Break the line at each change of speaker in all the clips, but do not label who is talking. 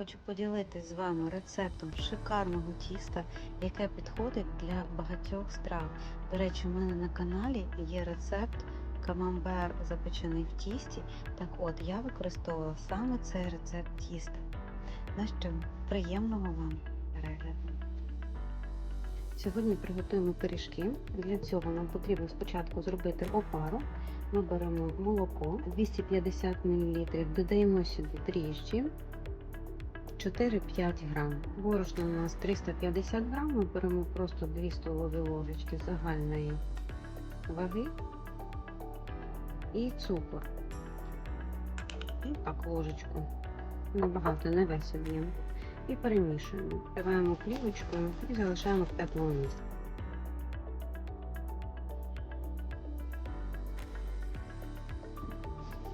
хочу поділитися з вами рецептом шикарного тіста, яке підходить для багатьох страв. До речі, у мене на каналі є рецепт камамбер запечений в тісті. Так от, я використовувала саме цей рецепт тіста. На що приємного вам перегляду. Сьогодні приготуємо пиріжки. Для цього нам потрібно спочатку зробити опару. Ми беремо молоко 250 мл, додаємо сюди дріжджі 4-5 грам. Борошно у нас 350 грам, ми беремо просто 2 столові ложечки загальної ваги і цукор. І так ложечку. Набагато не весь об'єм. І перемішуємо. Вкриваємо плівочкою і залишаємо в теплому місці.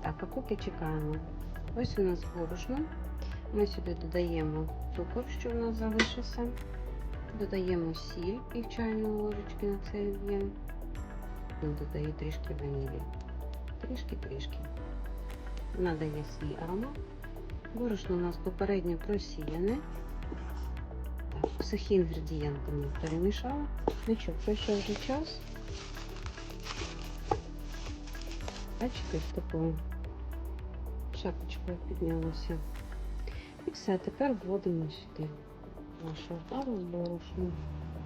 Так, а поки чекаємо. Ось у нас борошно. Ми сюди додаємо цукор, що в нас залишився. Додаємо сіль пів чайної ложечки на цей об'єм. Ну, Додаю трішки ванілі. Трішки-трішки. Надає свій аромат. Борошно у нас попередньо просіяне. Так, сухі інгредієнти ми перемішали. Ну що, пройшов вже час. Бачите, з такою шапочкою піднялося. І все, тепер вводимо сюди нашу опару з борошном.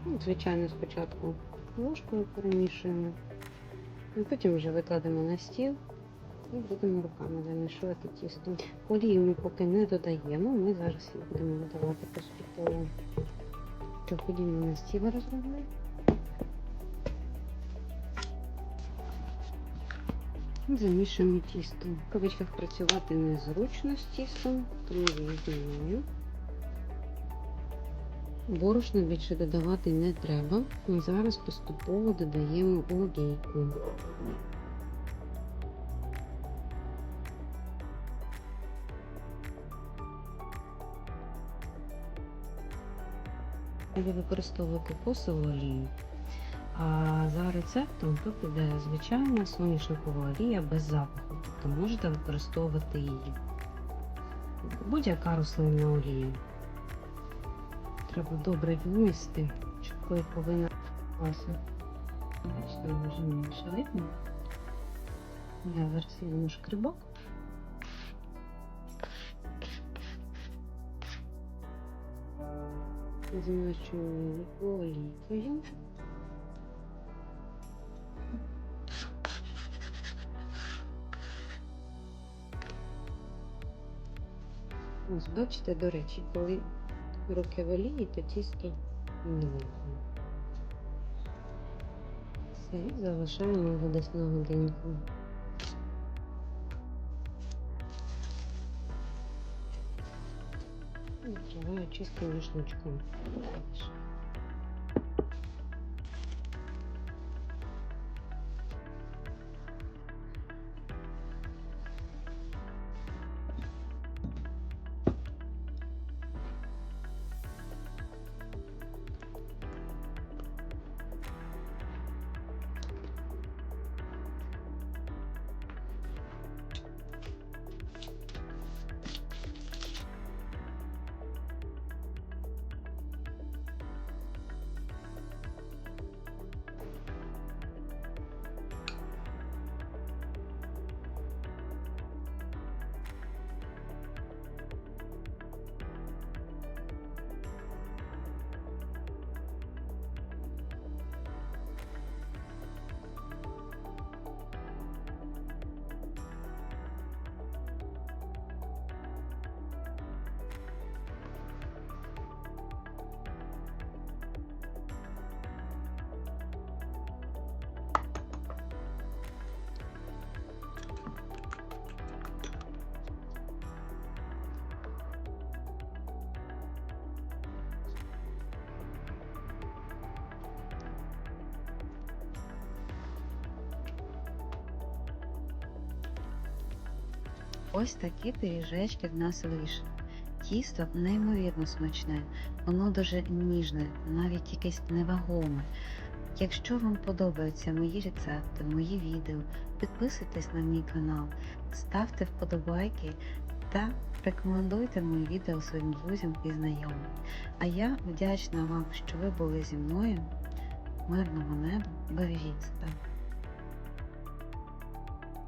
Ну, Звичайно, спочатку ложкою перемішуємо, а потім вже викладемо на стіл і будемо руками замішувати тісто. Олію ми поки не додаємо, ми зараз її будемо додавати поступово. То ходімо на стіл розробляти. Замішуємо тісто. В кавичках працювати незручно з тістом, тому я. Борошна більше додавати не треба. Ми зараз поступово додаємо олійку. Я використовую кокосову олію. А за рецептом тут іде звичайна соняшникова олія без запаху, тобто можете використовувати її. Будь-яка рослинна олія. Треба добре вмісти, коли повинна класно. Бачите, може менше видно. Я версійний шкрибок. Змащую олійкою. Ось, бачите, до речі, коли руки в то тісто не. Все, і залишаємо його десь на годинку. Накриваю чистим рушничком. Ось такі пиріжечки в нас вийшли. Тісто неймовірно смачне, воно дуже ніжне, навіть якесь невагоме. Якщо вам подобаються мої рецепти, мої відео, підписуйтесь на мій канал, ставте вподобайки та рекомендуйте моє відео своїм друзям і знайомим. А я вдячна вам, що ви були зі мною. Мирного неба, бережіть себе.